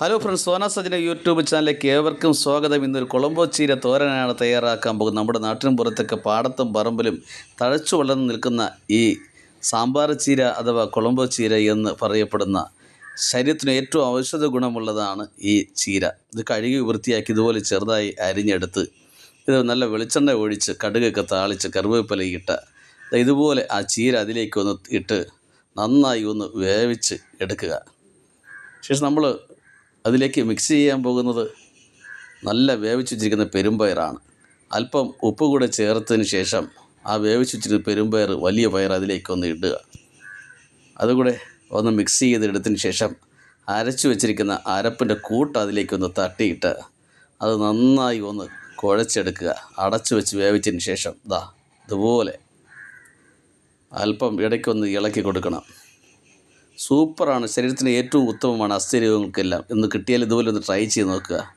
Hello friends Sona Sajana YouTube ചാനലിലേക്ക് ഏവർക്കും സ്വാഗതം. ഇന്നൊരു കൊളംബോ ചീര തോരനാണ് തയ്യാറാക്കാൻ പോകുന്നത്. നമ്മുടെ നാട്ടിനും പുറത്തൊക്കെ പാടത്തും പറമ്പിലും തഴച്ചു വളർന്നു നിൽക്കുന്ന ഈ സാമ്പാർ ചീര അഥവാ കൊളംബോ ചീര എന്ന് പറയപ്പെടുന്ന ശരീരത്തിന് ഏറ്റവും ഔഷധ ഗുണമുള്ളതാണ് ഈ ചീര. ഇത് കഴുകി വൃത്തിയാക്കി ഇതുപോലെ ചെറുതായി അരിഞ്ഞെടുത്ത് ഇത് നല്ല വെളിച്ചെണ്ണ ഒഴിച്ച് കടുകൊക്കെ താളിച്ച് കറിവേപ്പില ഇട്ട ഇതുപോലെ ആ ചീര അതിലേക്ക് ഒന്ന് ഇട്ട് നന്നായി ഒന്ന് വേവിച്ച് എടുക്കുക. ശേഷം നമ്മൾ അതിലേക്ക് മിക്സ് ചെയ്യാൻ പോകുന്നത് നല്ല വേവിച്ചു വെച്ചിരിക്കുന്ന പെരുമ്പയറാണ് അല്പം ഉപ്പ് കൂടെ ചേർത്തതിന് ശേഷം ആ വേവിച്ചു വെച്ചിരിക്കുന്ന പെരുമ്പയർ വലിയ പയർ അതിലേക്കൊന്ന് ഇടുക. അതുകൂടെ ഒന്ന് മിക്സ് ചെയ്തെടുത്തതിന് ശേഷം അരച്ചു വെച്ചിരിക്കുന്ന അരപ്പിന്റെ കൂട്ട് അതിലേക്കൊന്ന് തട്ടിയിട്ട് അത് നന്നായി ഒന്ന് കുഴച്ചെടുക്കുക. അടച്ചു വെച്ച് വേവിച്ചതിന് ശേഷം ദാ ഇതുപോലെ അല്പം ഇടയ്ക്കൊന്ന് ഇളക്കി കൊടുക്കണം. സൂപ്പറാണ്. ശരീരത്തിന് ഏറ്റവും ഉത്തമമാണ് അസ്ഥിരോഗങ്ങൾക്കെല്ലാം. ഇന്ന് കിട്ടിയാൽ ഇതുപോലെ ഒന്ന് ട്രൈ ചെയ്ത് നോക്കുക.